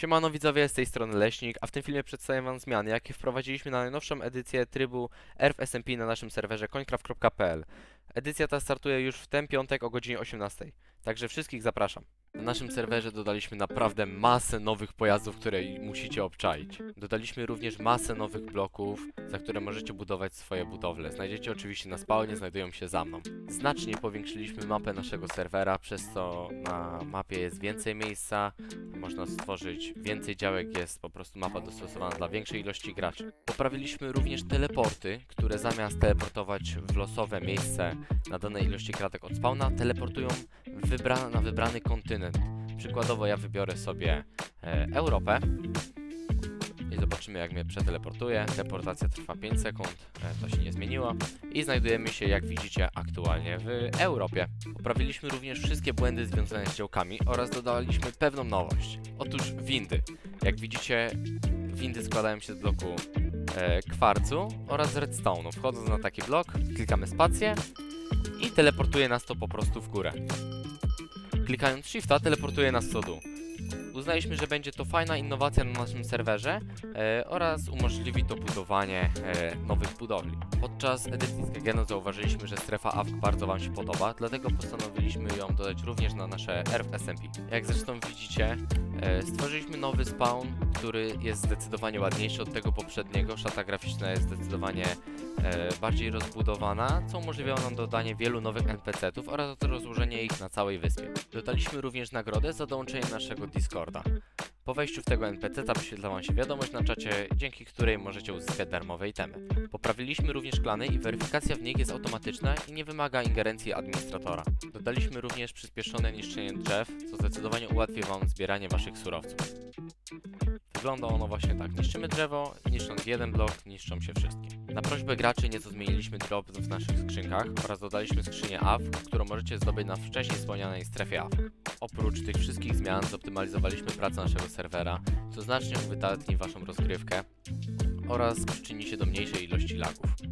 Siemano widzowie, z tej strony Leśnik, a w tym filmie przedstawiam wam zmiany, jakie wprowadziliśmy na najnowszą edycję trybu ERF SMP na naszym serwerze coincraft.pl. Edycja ta startuje już w ten piątek o godzinie 18, także wszystkich zapraszam. Na naszym serwerze dodaliśmy naprawdę masę nowych pojazdów, które musicie obczaić. Dodaliśmy również masę nowych bloków, za które możecie budować swoje budowle. Znajdziecie oczywiście na spawnie, znajdują się za mną. Znacznie powiększyliśmy mapę naszego serwera, przez co na mapie jest więcej miejsca, można stworzyć więcej działek, jest po prostu mapa dostosowana dla większej ilości graczy. Poprawiliśmy również teleporty, które zamiast teleportować w losowe miejsce na danej ilości kratek od spawna, teleportują wybra na wybrany kontynent. Przykładowo ja wybiorę sobie e, Europę i zobaczymy jak mnie przeteleportuje. Teleportacja trwa 5 sekund, e, to się nie zmieniło i znajdujemy się jak widzicie aktualnie w Europie. Poprawiliśmy również wszystkie błędy związane z działkami oraz dodaliśmy pewną nowość. Otóż windy. Jak widzicie, windy składają się z bloku e, kwarcu oraz redstone'u. Wchodząc na taki blok, klikamy spację i teleportuje nas to po prostu w górę. Klikając shifta, teleportuje nas to dół. Uznaliśmy, że będzie to fajna innowacja na naszym serwerze e, oraz umożliwi to budowanie e, nowych budowli. Podczas edycji z zauważyliśmy, że strefa AWK bardzo Wam się podoba, dlatego postanowiliśmy ją dodać również na nasze ERF SMP. Jak zresztą widzicie, e, stworzyliśmy nowy spawn, który jest zdecydowanie ładniejszy od tego poprzedniego. Szata graficzna jest zdecydowanie e, bardziej rozbudowana, co umożliwiało nam dodanie wielu nowych NPC-ów oraz rozłożenie ich na całej wyspie. Dodaliśmy również nagrodę za dołączenie naszego Discorda. Po wejściu w tego NPC-ta wyświetla Wam się wiadomość na czacie, dzięki której możecie uzyskać darmowe itemy. Poprawiliśmy również klany i weryfikacja w nich jest automatyczna i nie wymaga ingerencji administratora. Dodaliśmy również przyspieszone niszczenie drzew, co zdecydowanie ułatwi Wam zbieranie Waszych surowców. Wygląda ono właśnie tak. Niszczymy drzewo, niszcząc jeden blok, niszczą się wszystkie. Na prośbę graczy nieco zmieniliśmy drop w naszych skrzynkach oraz dodaliśmy skrzynię AWK, którą możecie zdobyć na wcześniej wspomnianej strefie AWK. Oprócz tych wszystkich zmian zoptymalizowaliśmy pracę naszego serwera, co znacznie uwydatni Waszą rozgrywkę oraz przyczyni się do mniejszej ilości lagów.